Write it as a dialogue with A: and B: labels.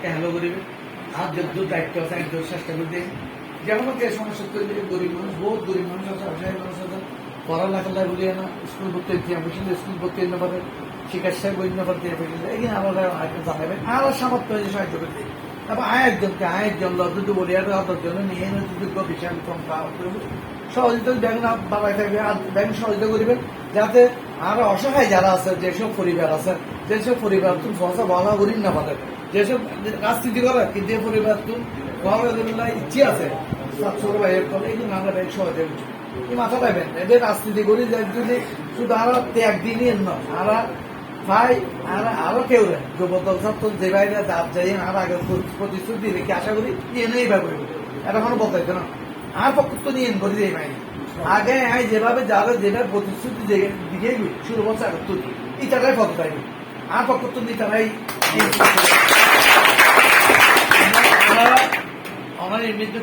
A: তাকে হ্যালো করিবে আর যদ্দ দায়িত্ব আছে একদম চেষ্টা করতে যেমন যে সমস্যা তৈরি গরিব মানুষ, বহুত গরিব মানুষ আছে, অসহায় মানুষ আছে। পড়ালেখা বলিয়ে না, স্কুল ভর্তি হইতে বসে স্কুল ভর্তি হইতে পারে, চিকিৎসা বই না পারতে এই আমরা জানাবেন, আর সামর্থ্য হয়েছে সাহায্য করতে তারপর আয় একজন যদি বলি, আর দশজন নিয়ে যোগ্য বিশাল কম সহযোগিতা ব্যাংক না বাবাই থাকবে, আর ব্যাংক সহযোগিতা করবেন যাতে আরও অসহায় যারা আছে, যেসব পরিবার আছে, যেসব পরিবার তুমি সহসা ভালো করি না পারে যেসব রাজনীতি করে, কিন্তু এই পরিবার তুমি ভালো ইচ্ছে আছে। এই এই মাথা এদের রাজনীতি করি যে ত্যাগ নয়, আর আর কেউ যে বাইরে যাই আর প্রতিশ্রুতি আশা করি এনেই ভাবে এটা কোনো বলতে না। আর পক্ষ তো নিয়ে করে দিয়ে ভাই। আগে আমি যেভাবে যাবে, যেভাবে প্রতিশ্রুতি দিকে শুরু বছর একাত্তর এই টাকায় ফত পাইনি আর পক্ষ তো টাকাই ভাই আমার এমনিতে